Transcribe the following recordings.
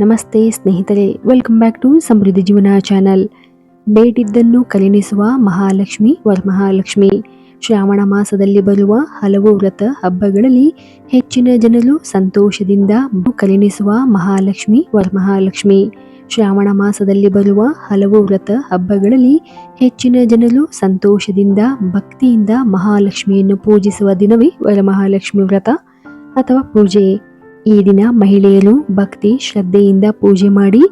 ನಮಸ್ತೆ ಸ್ನೇಹಿತರೆ welcome back to Samruddhi Jeevana channel ಬೇಡಿದ್ದನ್ನು ಕಲಿನಿಸುವ ಮಹಾಲಕ್ಷ್ಮಿ ವರಮಹಾಲಕ್ಷ್ಮಿ ಶ್ರಾವಣ ಮಾಸದಲ್ಲಿ ಬರುವ ಹಲವು ವ್ರತ ಹಬ್ಬಗಳಲ್ಲಿ ಹೆಚ್ಚಿನ ಜನರು ಸಂತೋಷದಿಂದ ಕಲಿನಿಸುವ ಮಹಾಲಕ್ಷ್ಮಿ ವರಮಹಾಲಕ್ಷ್ಮಿ ಶ್ರಾವಣ ಮಾಸದಲ್ಲಿ ಬರುವ ಹಲವು ವ್ರತ ಹಬ್ಬಗಳಲ್ಲಿ ಹೆಚ್ಚಿನ ಜನರು ಸಂತೋಷದಿಂದ ಭಕ್ತಿಯಿಂದ ಮಹಾಲಕ್ಷ್ಮಿಯನ್ನು ಪೂಜಿಸುವ ದಿನವೇ ವರಮಹಾಲಕ್ಷ್ಮಿ ವ್ರತ ಅಥವಾ ಪೂಜೆ. ಈ ದಿನ ಮಹಿಳೆಯರು ಭಕ್ತಿ ಶ್ರದ್ಧೆಯಿಂದ ಪೂಜೆ ಮಾಡಿ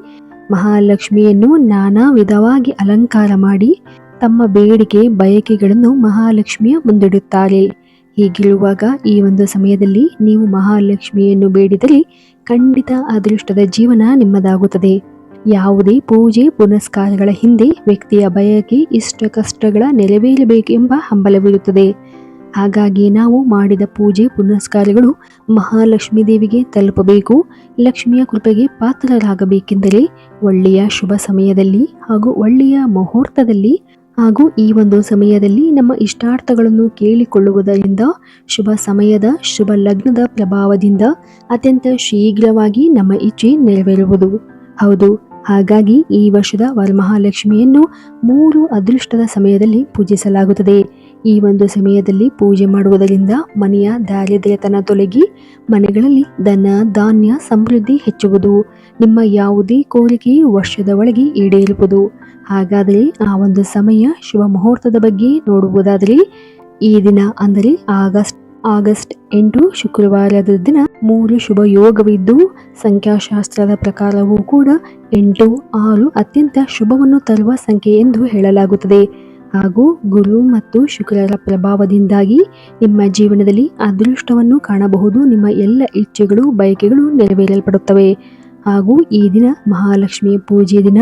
ಮಹಾಲಕ್ಷ್ಮಿಯನ್ನು ನಾನಾ ವಿಧವಾಗಿ ಅಲಂಕಾರ ಮಾಡಿ ತಮ್ಮ ಬೇಡಿಕೆ, ಬಯಕೆಗಳನ್ನು ಮಹಾಲಕ್ಷ್ಮಿಯ ಮುಂದಿಡುತ್ತಾರೆ. ಹೀಗಿರುವಾಗ ಈ ಒಂದು ಸಮಯದಲ್ಲಿ ನೀವು ಮಹಾಲಕ್ಷ್ಮಿಯನ್ನು ಬೇಡಿದರೆ ಖಂಡಿತ ಅದೃಷ್ಟದ ಜೀವನ ನಿಮ್ಮದಾಗುತ್ತದೆ. ಯಾವುದೇ ಪೂಜೆ, ಪುನಸ್ಕಾರಗಳ ಹಿಂದೆ ವ್ಯಕ್ತಿಯ ಬಯಕೆ, ಇಷ್ಟ ಕಷ್ಟಗಳ ನೆರವೇರಬೇಕೆಂಬ ಹಂಬಲವಿರುತ್ತದೆ. ಹಾಗಾಗಿ ನಾವು ಮಾಡಿದ ಪೂಜೆ ಪುನಸ್ಕಾರಗಳು ಮಹಾಲಕ್ಷ್ಮೀ ದೇವಿಗೆ ತಲುಪಬೇಕು. ಲಕ್ಷ್ಮಿಯ ಕೃಪೆಗೆ ಪಾತ್ರರಾಗಬೇಕೆಂದರೆ ಒಳ್ಳೆಯ ಶುಭ ಸಮಯದಲ್ಲಿ ಹಾಗೂ ಒಳ್ಳೆಯ ಮುಹೂರ್ತದಲ್ಲಿ ಹಾಗೂ ಈ ಒಂದು ಸಮಯದಲ್ಲಿ ನಮ್ಮ ಇಷ್ಟಾರ್ಥಗಳನ್ನು ಕೇಳಿಕೊಳ್ಳುವುದರಿಂದ, ಶುಭ ಸಮಯದ, ಶುಭ ಲಗ್ನದ ಪ್ರಭಾವದಿಂದ ಅತ್ಯಂತ ಶೀಘ್ರವಾಗಿ ನಮ್ಮ ಇಚ್ಛೆ ನೆರವೇರುವುದು. ಹೌದು, ಹಾಗಾಗಿ ಈ ವರ್ಷದ ವರಮಹಾಲಕ್ಷ್ಮಿಯನ್ನು ಮೂರು ಅದೃಷ್ಟದ ಸಮಯದಲ್ಲಿ ಪೂಜಿಸಲಾಗುತ್ತದೆ. ಈ ಒಂದು ಸಮಯದಲ್ಲಿ ಪೂಜೆ ಮಾಡುವುದರಿಂದ ಮನೆಯ ದಾರಿದ್ರ್ಯತನ ತೊಲಗಿ ಮನೆಗಳಲ್ಲಿ ಧನ, ಧಾನ್ಯ ಸಮೃದ್ಧಿ ಹೆಚ್ಚುವುದು. ನಿಮ್ಮ ಯಾವುದೇ ಕೋರಿಕೆಯು ವರ್ಷದ ಒಳಗೆ ಈಡೇರುವುದು. ಹಾಗಾದರೆ ಆ ಒಂದು ಸಮಯ ಶುಭ ಮುಹೂರ್ತದ ಬಗ್ಗೆ ನೋಡುವುದಾದರೆ ಈ ದಿನ ಅಂದರೆ ಆಗಸ್ಟ್ ಆಗಸ್ಟ್ ಎಂಟು ಶುಕ್ರವಾರದ ದಿನ ಮೂರು ಶುಭ ಯೋಗವಿದ್ದು ಸಂಖ್ಯಾಶಾಸ್ತ್ರದ ಪ್ರಕಾರವೂ ಕೂಡ ಎಂಟು, ಆರು ಅತ್ಯಂತ ಶುಭವನ್ನು ತರುವ ಸಂಖ್ಯೆ ಎಂದು ಹೇಳಲಾಗುತ್ತದೆ. ಹಾಗೂ ಗುರು ಮತ್ತು ಶುಕ್ರರ ಪ್ರಭಾವದಿಂದಾಗಿ ನಿಮ್ಮ ಜೀವನದಲ್ಲಿ ಅದೃಷ್ಟವನ್ನು ಕಾಣಬಹುದು. ನಿಮ್ಮ ಎಲ್ಲ ಇಚ್ಛೆಗಳು, ಬಯಕೆಗಳು ನೆರವೇರಲ್ಪಡುತ್ತವೆ. ಹಾಗೂ ಈ ದಿನ ಮಹಾಲಕ್ಷ್ಮಿ ಪೂಜೆ ದಿನ.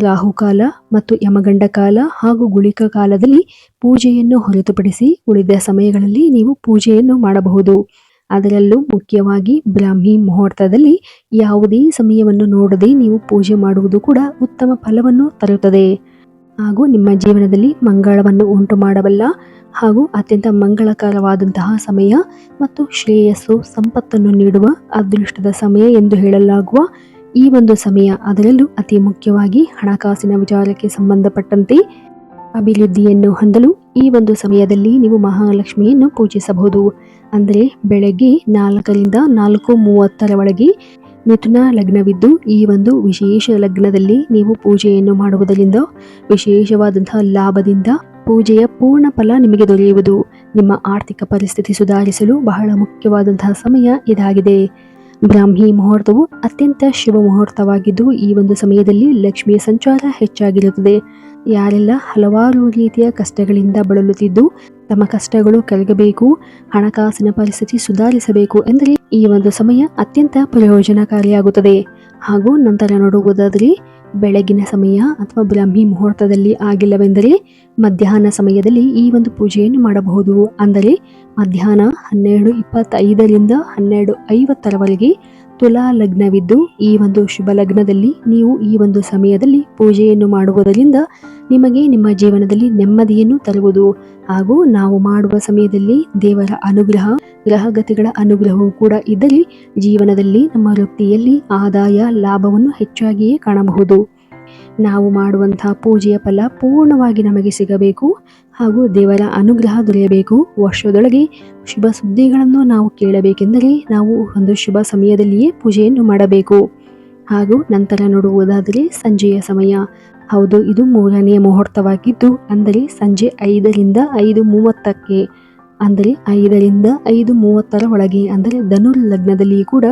ರಾಹುಕಾಲ ಮತ್ತು ಯಮಗಂಡ ಕಾಲ ಹಾಗೂ ಗುಳಿಕ ಕಾಲದಲ್ಲಿ ಪೂಜೆಯನ್ನು ಹೊರತುಪಡಿಸಿ ಉಳಿದ ಸಮಯಗಳಲ್ಲಿ ನೀವು ಪೂಜೆಯನ್ನು ಮಾಡಬಹುದು. ಅದರಲ್ಲೂ ಮುಖ್ಯವಾಗಿ ಬ್ರಾಹ್ಮಿ ಮುಹೂರ್ತದಲ್ಲಿ ಯಾವುದೇ ಸಮಯವನ್ನು ನೋಡದೆ ನೀವು ಪೂಜೆ ಮಾಡುವುದು ಕೂಡ ಉತ್ತಮ ಫಲವನ್ನು ತರುತ್ತದೆ. ಹಾಗೂ ನಿಮ್ಮ ಜೀವನದಲ್ಲಿ ಮಂಗಳವನ್ನು ಉಂಟು ಮಾಡಬಲ್ಲ ಹಾಗೂ ಅತ್ಯಂತ ಮಂಗಳಕರವಾದಂತಹ ಸಮಯ ಮತ್ತು ಶ್ರೇಯಸ್ಸು ಸಂಪತ್ತನ್ನು ನೀಡುವ ಅದೃಷ್ಟದ ಸಮಯ ಎಂದು ಹೇಳಲಾಗುವ ಈ ಒಂದು ಸಮಯ ಅದರಲ್ಲೂ ಅತಿ ಮುಖ್ಯವಾಗಿ ಹಣಕಾಸಿನ ವಿಚಾರಕ್ಕೆ ಸಂಬಂಧಪಟ್ಟಂತೆ ಅಭಿವೃದ್ಧಿಯನ್ನು ಹೊಂದಲು ಈ ಒಂದು ಸಮಯದಲ್ಲಿ ನೀವು ಮಹಾಲಕ್ಷ್ಮಿಯನ್ನು ಪೂಜಿಸಬಹುದು. ಅಂದರೆ ಬೆಳಗ್ಗೆ ನಾಲ್ಕರಿಂದ ನಾಲ್ಕು ಮೂವತ್ತರ ಒಳಗೆ ಮಿಥುನ ಲಗ್ನವಿದ್ದು, ಈ ಒಂದು ವಿಶೇಷ ಲಗ್ನದಲ್ಲಿ ನೀವು ಪೂಜೆಯನ್ನು ಮಾಡುವುದರಿಂದ, ವಿಶೇಷವಾದಂತಹ ಲಾಭದಿಂದ ಪೂಜೆಯ ಪೂರ್ಣ ಫಲ ನಿಮಗೆ ದೊರೆಯುವುದು. ನಿಮ್ಮ ಆರ್ಥಿಕ ಪರಿಸ್ಥಿತಿ ಸುಧಾರಿಸಲು ಬಹಳ ಮುಖ್ಯವಾದಂತಹ ಸಮಯ ಇದಾಗಿದೆ. ಬ್ರಾಹ್ಮಿ ಮುಹೂರ್ತವು ಅತ್ಯಂತ ಶುಭ ಮುಹೂರ್ತವಾಗಿದ್ದು, ಈ ಒಂದು ಸಮಯದಲ್ಲಿ ಲಕ್ಷ್ಮಿಯ ಸಂಚಾರ ಹೆಚ್ಚಾಗಿರುತ್ತದೆ. ಯಾರೆಲ್ಲ ಹಲವಾರು ರೀತಿಯ ಕಷ್ಟಗಳಿಂದ ಬಳಲುತ್ತಿದ್ದು ತಮ್ಮ ಕಷ್ಟಗಳು ಕರಗಬೇಕು ಹಣಕಾಸಿನ ಪರಿಸ್ಥಿತಿ ಸುಧಾರಿಸಬೇಕು ಎಂದರೆ ಈ ಒಂದು ಸಮಯ ಅತ್ಯಂತ ಪ್ರಯೋಜನಕಾರಿಯಾಗುತ್ತದೆ. ಹಾಗೂ ನಂತರ ನೋಡುವುದಾದರೆ, ಬೆಳಗಿನ ಸಮಯ ಅಥವಾ ಬ್ರಾಹ್ಮಿ ಮುಹೂರ್ತದಲ್ಲಿ ಆಗಿಲ್ಲವೆಂದರೆ ಮಧ್ಯಾಹ್ನ ಸಮಯದಲ್ಲಿ ಈ ಒಂದು ಪೂಜೆಯನ್ನು ಮಾಡಬಹುದು. ಅಂದರೆ ಮಧ್ಯಾಹ್ನ ಹನ್ನೆರಡು ಇಪ್ಪತ್ತೈದರಿಂದ ಹನ್ನೆರಡು ಐವತ್ತರವರೆಗೆ ತುಲಾ ಲಗ್ನವಿದ್ದು ಈ ಒಂದು ಶುಭ ಲಗ್ನದಲ್ಲಿ ನೀವು ಈ ಒಂದು ಸಮಯದಲ್ಲಿ ಪೂಜೆಯನ್ನು ಮಾಡುವುದರಿಂದ ನಿಮಗೆ ನಿಮ್ಮ ಜೀವನದಲ್ಲಿ ನೆಮ್ಮದಿಯನ್ನು ತರುವುದು ಹಾಗೂ ನಾವು ಮಾಡುವ ಸಮಯದಲ್ಲಿ ದೇವರ ಅನುಗ್ರಹ, ಗ್ರಹಗತಿಗಳ ಅನುಗ್ರಹವೂ ಕೂಡ ಇದ್ದಲ್ಲಿ ಜೀವನದಲ್ಲಿ ನಮ್ಮ ವೃತ್ತಿಯಲ್ಲಿ ಆದಾಯ, ಲಾಭವನ್ನು ಹೆಚ್ಚಾಗಿಯೇ ಕಾಣಬಹುದು. ನಾವು ಮಾಡುವಂತಹ ಪೂಜೆಯ ಫಲ ಪೂರ್ಣವಾಗಿ ನಮಗೆ ಸಿಗಬೇಕು ಹಾಗೂ ದೇವರ ಅನುಗ್ರಹ ದೊರೆಯಬೇಕು. ವರ್ಷದೊಳಗೆ ಶುಭ ಸುದ್ದಿಗಳನ್ನು ನಾವು ಕೇಳಬೇಕೆಂದರೆ ನಾವು ಒಂದು ಶುಭ ಸಮಯದಲ್ಲಿಯೇ ಪೂಜೆಯನ್ನು ಮಾಡಬೇಕು. ಹಾಗೂ ನಂತರ ನೋಡುವುದಾದರೆ ಸಂಜೆಯ ಸಮಯ. ಹೌದು, ಇದು ಮೂರನೆಯ ಮುಹೂರ್ತವಾಗಿದ್ದು, ಅಂದರೆ ಸಂಜೆ ಐದರಿಂದ ಐದು ಮೂವತ್ತಕ್ಕೆ, ಅಂದರೆ ಐದರಿಂದ ಐದು ಮೂವತ್ತರ ಒಳಗೆ, ಅಂದರೆ ಧನುರ್ ಲಗ್ನದಲ್ಲಿ ಕೂಡ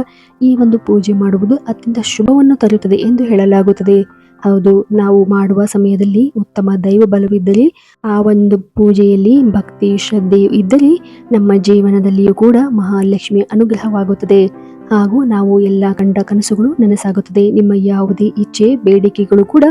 ಈ ಒಂದು ಪೂಜೆ ಮಾಡುವುದು ಅತ್ಯಂತ ಶುಭವನ್ನು ತರುತ್ತದೆ ಎಂದು ಹೇಳಲಾಗುತ್ತದೆ. ಹೌದು, ನಾವು ಮಾಡುವ ಸಮಯದಲ್ಲಿ ಉತ್ತಮ ದೈವ ಬಲವಿದ್ದರೆ ಆ ಒಂದು ಪೂಜೆಯಲ್ಲಿ ಭಕ್ತಿ, ಶ್ರದ್ಧೆಯು ಇದ್ದರೆ ನಮ್ಮ ಜೀವನದಲ್ಲಿಯೂ ಕೂಡ ಮಹಾಲಕ್ಷ್ಮಿಯ ಅನುಗ್ರಹವಾಗುತ್ತದೆ. ಹಾಗೂ ನಾವು ಎಲ್ಲ ಕಂಡ ಕನಸುಗಳು ನನಸಾಗುತ್ತದೆ. ನಿಮ್ಮ ಯಾವುದೇ ಇಚ್ಛೆ, ಬೇಡಿಕೆಗಳು ಕೂಡ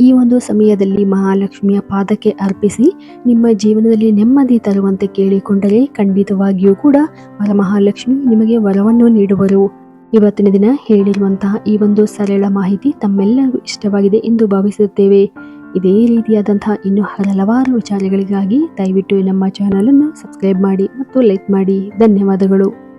ಈ ಒಂದು ಸಮಯದಲ್ಲಿ ಮಹಾಲಕ್ಷ್ಮಿಯ ಪಾದಕ್ಕೆ ಅರ್ಪಿಸಿ ನಿಮ್ಮ ಜೀವನದಲ್ಲಿ ನೆಮ್ಮದಿ ತರುವಂತೆ ಕೇಳಿಕೊಂಡರೆ ಖಂಡಿತವಾಗಿಯೂ ಕೂಡ ವರಮಹಾಲಕ್ಷ್ಮಿ ನಿಮಗೆ ವರವನ್ನು ನೀಡುವರು. ಇವತ್ತಿನ ದಿನ ಹೇಳಿರುವಂತಹ ಈ ಒಂದು ಸರಳ ಮಾಹಿತಿ ತಮ್ಮೆಲ್ಲರಿಗೂ ಇಷ್ಟವಾಗಿದೆ ಎಂದು ಭಾವಿಸುತ್ತೇವೆ. ಇದೇ ರೀತಿಯಾದಂತಹ ಇನ್ನು ಹಲವಾರು ವಿಚಾರಗಳಿಗಾಗಿ ದಯವಿಟ್ಟು ನಮ್ಮ ಚಾನಲನ್ನು ಸಬ್ಸ್ಕ್ರೈಬ್ ಮಾಡಿ ಮತ್ತು ಲೈಕ್ ಮಾಡಿ. ಧನ್ಯವಾದಗಳು.